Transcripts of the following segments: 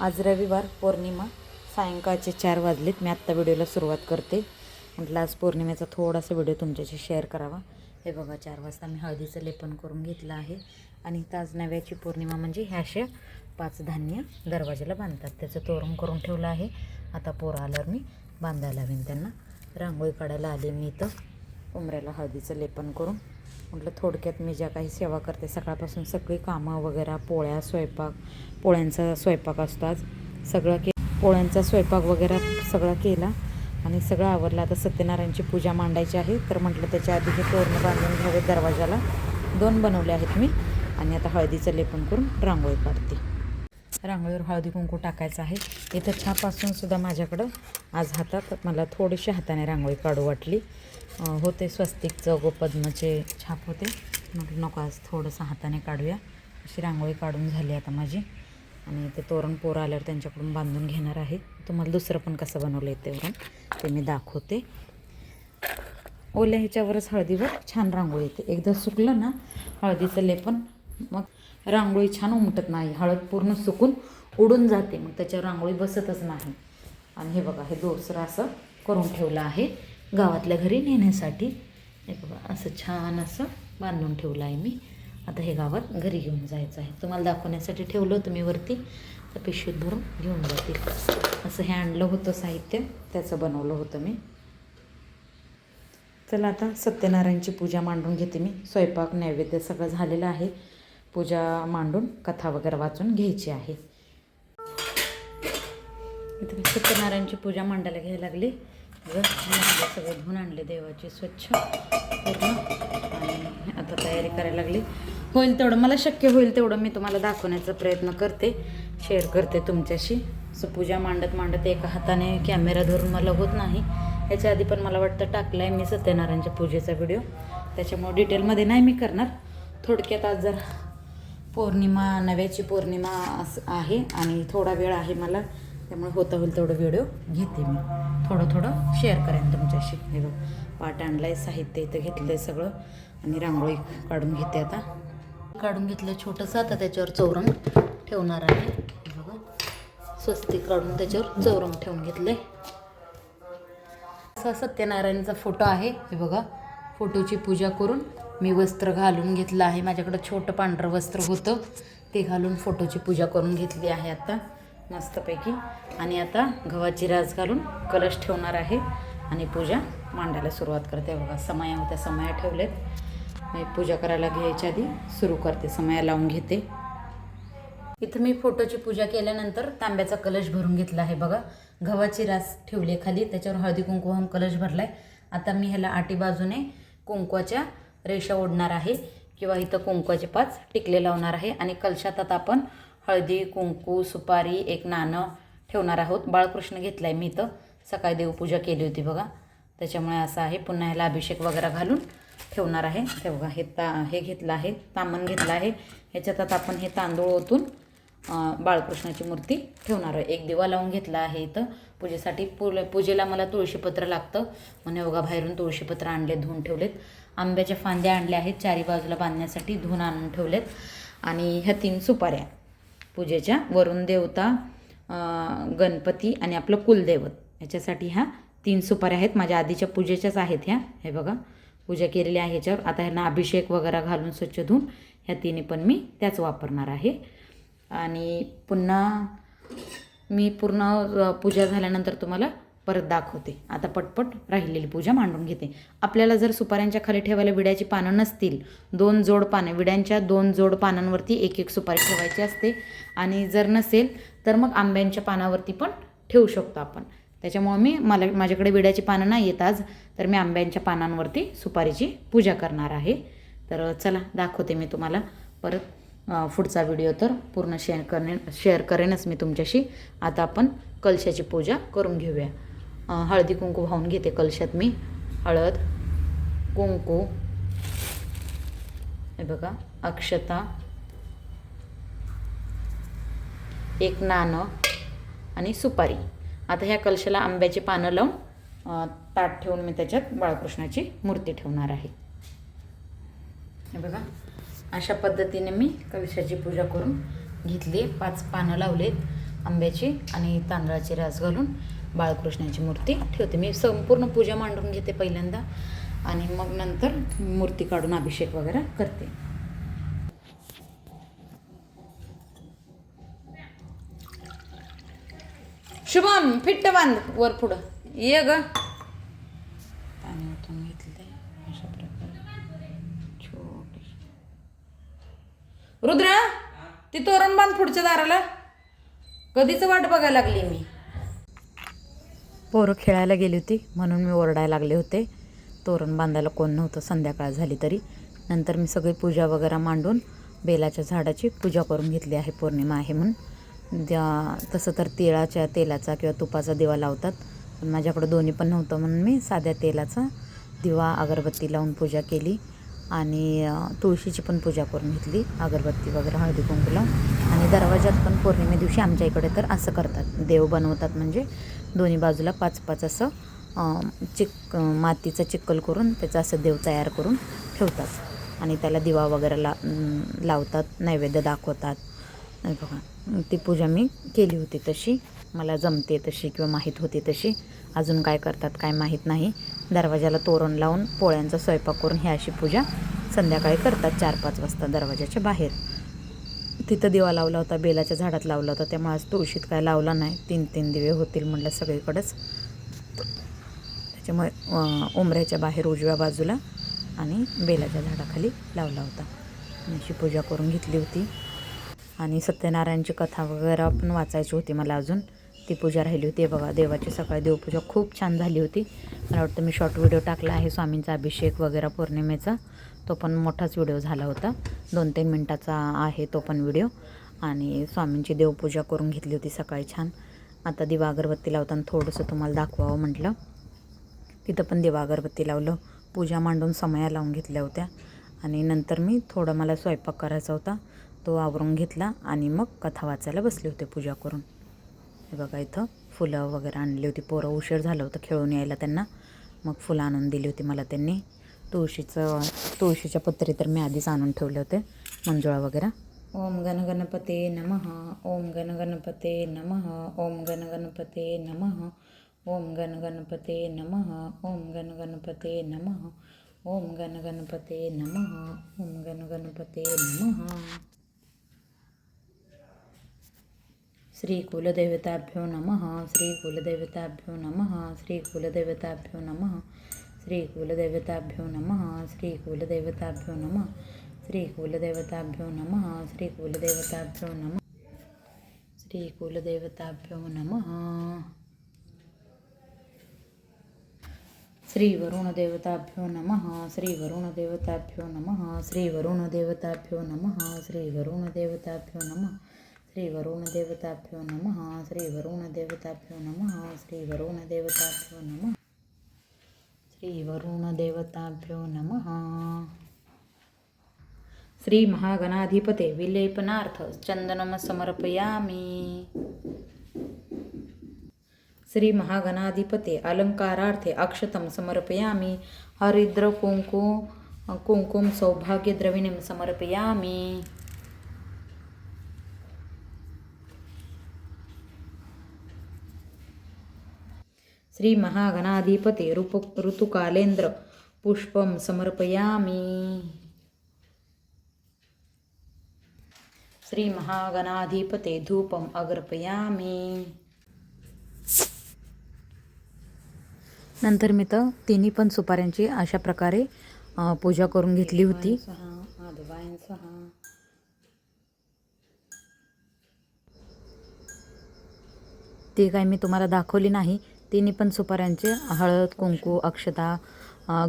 आज रविवार पौर्णिमा सायंकाळचे चार वाजलेत. मी आत्ता व्हिडिओला सुरुवात करते. म्हटलं आज पौर्णिमेचा थोडासा व्हिडिओ तुमच्याशी शेअर करावा. हे बघा चार वाजता मी हळदीचं लेपन करून घेतलं आहे. आणि ताज नव्याची पौर्णिमा म्हणजे ह्या अशा पाच धान्य दरवाजाला बांधतात. त्याचं तोरण करून ठेवलं आहे. आता पोरं आल्यावर मी बांधायला हवीन त्यांना. रांगोळी काढायला आले मी इथं. उमऱ्याला हळदीचं लेपन करून. म्हटलं थोडक्यात मी ज्या काही सेवा करते सकाळपासून सगळी कामं वगैरे पोळ्या स्वयंपाक पोळ्यांचा स्वयंपाक असतो आज. सगळं के पोळ्यांचा स्वयंपाक वगैरे सगळं केला आणि सगळं आवरलं. आता सत्यनारायणची पूजा मांडायची आहे. तर म्हटलं त्याच्या आधी हे तोरण बांधून घ्यावे दरवाजाला. दोन बनवले आहेत मी. आणि आता हळदीचं लेपन करून रांगोळी काढते. रांगोळीवर हळदी कुंकू टाकायचं आहे. इथं छापासून सुद्धा माझ्याकडं आज हातात मला थोडीशी हाताने रांगोळी काढू वाटली. होते स्वस्तिकचं गोपद्मचे छाप होते. म्हटलं नको आज थोडंसं हाताने काढूया. अशी रांगोळी काढून झाली आता माझी. आणि ते तोरण पोरं आल्यावर त्यांच्याकडून बांधून घेणार आहे. तुम्हाला दुसरं पण कसं बनवलं आहे तेवढं ते मी दाखवते. ओल्या ह्याच्यावरच हळदीवर छान रांगोळी येते. एकदा सुकलं ना हळदीचं लेपन मग रांगोळी छान उमटत नाही. हळद पूर्ण सुकून उडून जाते. मग त्याच्यावर रांगोळी बसतच नाही. आणि हे बघा हे दोसरं असं करून ठेवलं आहे. गावातल्या घरी नेण्यासाठी. हे बघा असं छान असं बांधून ठेवलं आहे मी. आता हे गावात घरी घेऊन जायचं आहे. तुम्हाला दाखवण्यासाठी ठेवलं होतं मी वरती. तर पिशवीत भरून घेऊन जातील असं हे आणलं होतं साहित्य. त्याचं बनवलं होतं मी. चला आता सत्यनारायणची पूजा मांडून घेते मी. स्वयंपाक नैवेद्य सगळं झालेलं आहे. पूजा मांडून कथा वगैरे वाचून घ्यायची आहे. इथे मी सत्यनारायणची पूजा मांडायला घ्यायला लागली. सगळे धुवून आणले देवाची स्वच्छ पूर्ण. आणि आता तयारी करायला लागली. होईल तेवढं मला शक्य होईल तेवढं मी तुम्हाला दाखवण्याचा प्रयत्न करते. शेअर करते तुमच्याशी. सो पूजा मांडत मांडत एका हाताने कॅमेरा धरून मला होत नाही. याच्या आधी पण मला वाटतं टाकला आहे मी सत्यनारायणच्या पूजेचा व्हिडिओ. त्याच्यामुळे डिटेलमध्ये नाही मी करणार. थोडक्यात आज जर पौर्णिमा नव्याची पौर्णिमा असं आहे आणि थोडा वेळ आहे मला त्यामुळे होता होईल तेवढं व्हिडिओ घेते मी. थोडं थोडं शेअर करेन तुमच्याशी. हे बघ पाट आणलं आहे साहित्य इथं घेतलं आहे सगळं आणि रांगोळी काढून घेते आता. काढून घेतलं छोटंसं आता त्याच्यावर चौरंग ठेवणार आहे. बघा स्वस्तिक काढून त्याच्यावर चौरंग ठेवून घेतलं आहे असा सत्यनारायणचा फोटो आहे हे बघा. फोटोची पूजा करून मी वस्त्र घालून घेतलं आहे. माझ्याकडं छोटं पांढरं वस्त्र होतं. ते घालून फोटोची पूजा करून घेतली आहे आता मस्तपैकी. आणि आता गव्हाची रास घालून कलश ठेवणार आहे आणि पूजा मांडायला सुरुवात करते. बघा समया होत्या समया ठेवलेत. मी पूजा करायला घ्यायच्या आधी सुरू करते. समया लावून घेते. इथं मी फोटोची पूजा केल्यानंतर तांब्याचा कलश भरून घेतला आहे. बघा गव्हाची रास ठेवली आहे खाली. त्याच्यावर हळदी कुंकू कलश भरला आहे आता मी ह्याला आटी बाजूने कुंकवाच्या रेषा ओढणार आहे किंवा इथं कुंकवाचे पाच टिकले लावणार आहे. आणि कलशात आता आपण हळदी कुंकू सुपारी एक नाणं ठेवणार आहोत. बाळकृष्ण घेतला आहे मी इथं. सकाळी देवपूजा केली होती बघा. त्याच्यामुळे असं आहे पुन्हा ह्याला अभिषेक वगैरे घालून ठेवणार आहे. ते बघा हे ता हे घेतलं आहे तामण घेतलं आहे. ह्याच्यात आता आपण हे तांदूळ ओतून बाळकृष्णाची मूर्ती ठेवणार आहे. एक दिवा लावून घेतला आहे इथं. पूजेसाठी पु पूजेला मला तुळशीपत्र लागतं. म्हणून बघा बाहेरून तुळशीपत्र आणले धुवून ठेवलेत. आंब्याच्या फांद्या आणल्या आहेत चारी बाजूला बांधण्यासाठी धुवून आणून ठेवलेत. आणि ह्या तीन सुपाऱ्या पूजेच्या वरुण देवता गणपती आणि आपलं कुलदैवत. ह्याच्यासाठी ह्या तीन सुपाऱ्या आहेत. माझ्या आधीच्या पूजेच्याच आहेत ह्या. हे बघा पूजा केलेली आहे ह्याच्यावर आता ह्यांना अभिषेक वगैरे घालून स्वच्छ धुवून ह्या तिन्ही पण मी त्याच वापरणार आहे. आणि पुन्हा मी पूर्ण पूजा झाल्यानंतर तुम्हाला परत दाखवते. आता पटपट राहिलेली पूजा मांडून घेते. आपल्याला जर सुपाऱ्यांच्या खाली ठेवायला विड्याची पानं नसतील दोन जोड पानं विड्यांच्या दोन जोड पानांवरती एक एक सुपारी ठेवायची असते. आणि जर नसेल तर मग आंब्यांच्या पानावरती पण ठेवू शकतो आपण. त्याच्यामुळं मी मला माझ्याकडे विड्याची पानं नाही येत आज तर मी आंब्यांच्या पानांवरती सुपारीची पूजा करणार आहे. तर चला दाखवते मी तुम्हाला. परत पुढचा व्हिडिओ तर पूर्ण शेअर करणे शेअर करेनच मी तुमच्याशी. आता आपण कलशाची पूजा करून घेऊया. हळदी कुंकू वाहून घेते कलशात मी. हळद कुंकू हे बघा अक्षता एक नाणं आणि सुपारी. आता ह्या कलशाला आंब्याची पानं लावून ताट ठेवून मी त्याच्यात बाळकृष्णाची मूर्ती ठेवणार आहे. हे बघा. अशा पद्धतीने मी कलशाची पूजा करून घेतली. पाच पानं लावलेत आंब्याची आणि तांदळाची रास घालून बाळकृष्णाची मूर्ती ठेवते. मी संपूर्ण पूजा मांडून घेते पहिल्यांदा आणि मग नंतर मूर्ती काढून अभिषेक वगैरे करते. शुभम फिट्ट बांध वर पुढं. ये ग पाणी ओतून घेतले अशा प्रकारे छोटे रुद्रा ती तोरण बांध पुढच्या दाराला कधीच वाट बघायला लागली मी. पोरं खेळायला गेली होती म्हणून मी ओरडायला लागले होते. तोरण बांधायला कोण नव्हतं संध्याकाळ झाली तरी. नंतर मी सगळी पूजा वगैरे मांडून बेलाच्या झाडाची पूजा करून घेतली आहे पौर्णिमा आहे म्हणून. त्या तसं तर तिळाच्या तेलाचा किंवा तुपाचा दिवा लावतात पण माझ्याकडं दोन्ही पण नव्हतं म्हणून मी साध्या तेलाचा दिवा अगरबत्ती लावून पूजा केली. आणि तुळशीची पण पूजा करून घेतली अगरबत्ती वगैरे हळदी कुंकू आणि दरवाजात पण पौर्णिमे दिवशी आमच्या इकडे तर असं करतात. देव बनवतात म्हणजे दोन्ही बाजूला पाच पाच असं चिक मातीचं चिक्कल करून त्याचं असं देव तयार करून ठेवतात. आणि त्याला दिवा वगैरे ला लावतात नैवेद्य दाखवतात. नाही बघा ती पूजा मी केली होती तशी. मला जमते तशी किंवा माहीत होती तशी. अजून काय करतात काय माहीत नाही. दरवाजाला तोरण लावून पोळ्यांचा स्वयंपाक करून ही अशी पूजा संध्याकाळी करतात चार पाच वाजता दरवाजाच्या बाहेर. तिथं दिवा लावला होता बेलाच्या झाडात लावला होता त्यामुळे आज तुळशीत काय लावला नाही. तीन तीन दिवे होतील म्हटलं सगळीकडेच. त्याच्यामुळे उमऱ्याच्या उंबऱ्याच्या बाहेर उजव्या बाजूला आणि बेलाच्या झाडाखाली लावला होता. अशी पूजा करून घेतली होती. आणि सत्यनारायणची कथा वगैरे पण वाचायची होती मला अजून. ती पूजा राहिली होती. बघा देवाची सकाळी देवपूजा खूप छान झाली होती. मला वाटतं मी शॉर्ट व्हिडिओ टाकला आहे स्वामींचा अभिषेक वगैरे पौर्णिमेचा. तो पण मोठाच व्हिडिओ झाला होता. दोन तीन मिनटाचा आहे तो पण व्हिडिओ आणि स्वामींची देवपूजा करून घेतली होती सकाळी छान. आता दिवा अगरबत्ती लावताना थोडंसं तुम्हाला दाखवावं म्हटलं. तिथं पण दिवा अगरबत्ती लावलं. पूजा मांडून समया लावून घेतल्या होत्या. आणि नंतर मी थोडा मला स्वयंपाक करायचा होता. तो आवरून घेतला आणि मग कथा वाचायला बसले होते पूजा करून. हे बघा इथं. फुलं वगैरे आणली होती. पोरं उशीर झालं होतं खेळून यायला त्यांना. मग फुलं आणून दिली होती मला त्यांनी. तुळशीचं तुळशीच्या पत्री तर मी आधीच आणून ठेवले होते. मंजुळा वगैरे. ओम गण गणपते नमः. ओम गण गणपते नमः. ओम गण गणपते नमः. ओम गण गणपते नमः. ओम गण गणपते नमः. ओम गण गणपते नमः. ओम गण गणपते नमः. श्री कुलदेवताभ्यो नमः श्री कुलदेवताभ्यो नमः श्री कुलदेवताभ्यो नमः श्री कुलदेवताभ्यो नमः श्री कुलदेवताभ्यो नमः श्री कुलदेवताभ्यो नमः श्री कुलदेवताभ्यो नमः श्री कुलदेवताभ्यो नमः श्री वरुणदेवताभ्यो नमः श्री वरुणदेवताभ्यो नमः श्री वरुणदेवताभ्यो नमः श्री वरुणदेवताभ्यो नमः श्रीवरुणदेवताभ्यो नमः श्रीवरुणदेवताभ्यो नमः श्रीवरुणदेवताभ्यो नमः। श्रीवरुणदेवताभ्यो नमः। श्री महागणाधिपते विलेपनार्थ चंदनम समर्पयामी। श्री महागणाधिपते अलंकारार्थे अक्षतं समर्पयामि। हरिद्र कुंकु कुंकुम सौभाग्यद्रविणीं समर्पयामि। श्री महागणाधिपते ऋपु ऋतुकालेन्द्र पुष्पं समर्पयामि। श्री महागणाधिपते धूपम् अग्रपयामि। नंतर मी तर तिन्ही पण सुपाऱ्यांची अशा प्रकारे पूजा करून घेतली होती. ती काय मी तुम्हाला दाखवली नाही. तिन्ही पण सुपाऱ्यांचे हळद कुंकू अक्षता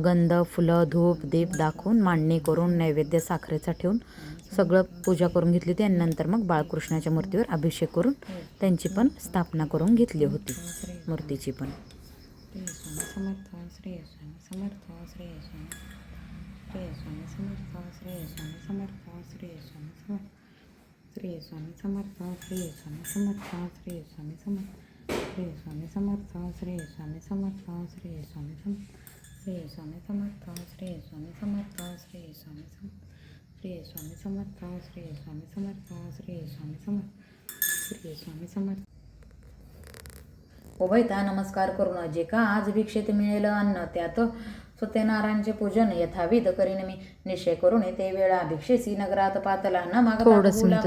गंध फुलं धूप दीप दाखवून मांडणी करून नैवेद्य साखरेचा ठेवून सगळं पूजा करून घेतली होती आणि नंतर मग बाळकृष्णाच्या मूर्तीवर अभिषेक करून त्यांची पण स्थापना करून घेतली होती. मूर्तीची पण. समर्थ श्री स्वामी समर्थ श्री स्वामी समर्थ. श्री स्वामी समर्थ श्री स्वामी समर्थ श्री स्वामी समर्थ श्री स्वामी समर्थ श्री स्वामी समर्थ. श्री स्वामी समर्थ श्री स्वामी समर्थ श्री स्वामी सम श्री स्वामी समर्थ श्री स्वामी समर्थ श्री स्वामी सम श्री स्वामी समर्थ श्री स्वामी समर्थ श्री स्वामी समर्थ श्री स्वामी समर्थ उभयता नमस्कार करून जे का आज भिक्षेत मिळेल अन्न त्यात सत्यनारायणचे पूजन यथाविध करीन मी निश्चय करून ते वेळा भिक्षेसी नगरात पातला न मागता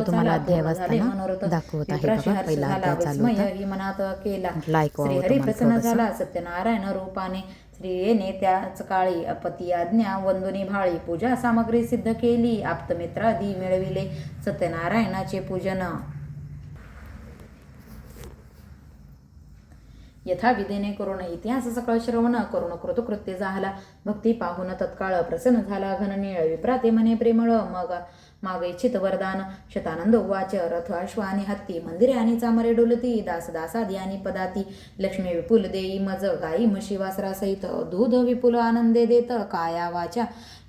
तुम्हाला अध्याय वाचताना. दाखवत आहे पहिला अध्याय चालू. ही मनात केला श्रीहरी तुम्हाला प्रसन्न. झाला सत्यनारायण रूपाने श्रीयेने त्याच काळी अपती आज्ञा वंदुनी भाळी पूजा सामग्री सिद्ध केली आप्तमित्रादी मिळविले सत्यनारायणाचे पूजन यथाविधीने करून इतिहास सकळ श्रवण करून कृतकृत्य झाला. भक्ती पाहून तत्काळ प्रसन्न झाला. घननीळ विप्राते म्हणे प्रेमळ. मग माग इच्छित वरदान. शतानंद उवाच. रथ अश्व आणि हत्ती. मंदिरे आणि चामरे डोलती. दास दासादी आणि पदाती. लक्ष्मी विपुल देई मज. गाई म्हशी वासरासहित. दूध विपुल आनंदे देत. काया वाचा.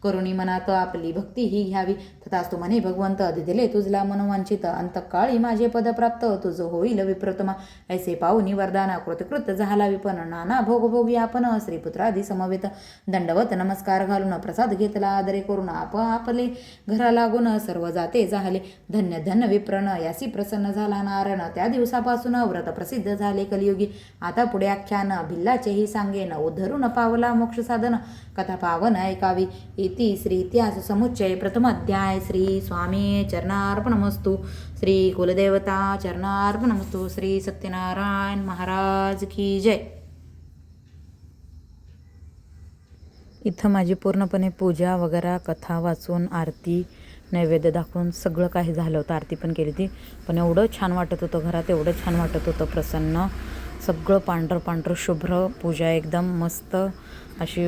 करुणी मनात आपली भक्ती ही घ्यावी. तथास्तु म्हणे भगवंत दिले तुझला मनवांचित अंतकाळी माझे पद प्राप्त तुझं होईल विप्रतमा. ऐसे पाहुनी वरदाना कृतकृत झाला विपण नाना भोगभोगी आपण श्रीपुत्रादी समवेत. दंडवत नमस्कार घालून प्रसाद घेतला आदरे करून आप आपले घरा लागून सर्व जाते झाले धन्य धन्य विप्रण यासी प्रसन्न झाला नारायण. त्या दिवसापासून व्रत प्रसिद्ध झाले कलियुगी. आता पुढे आख्यान भिल्लाचेही सांगेन उद्धरून पावला मोक्ष साधन. कथा पावन ऐकावी. इति श्री इतिहास समुच्चय प्रथम अध्याय श्री स्वामी चरणार्पणमस्तु. श्री कुलदेवता चरणार्पणमस्तु. श्री सत्यनारायण महाराज की जय. इथं माझी पूर्णपणे पूजा वगैरे कथा वाचून आरती नैवेद्य दाखवून सगळं काही झालं होतं. आरती पण केली होती. पण एवढं छान वाटत होतं घरात एवढं छान वाटत होतं प्रसन्न. सगळं पांढरं पांढरं शुभ्र पूजा एकदम मस्त अशी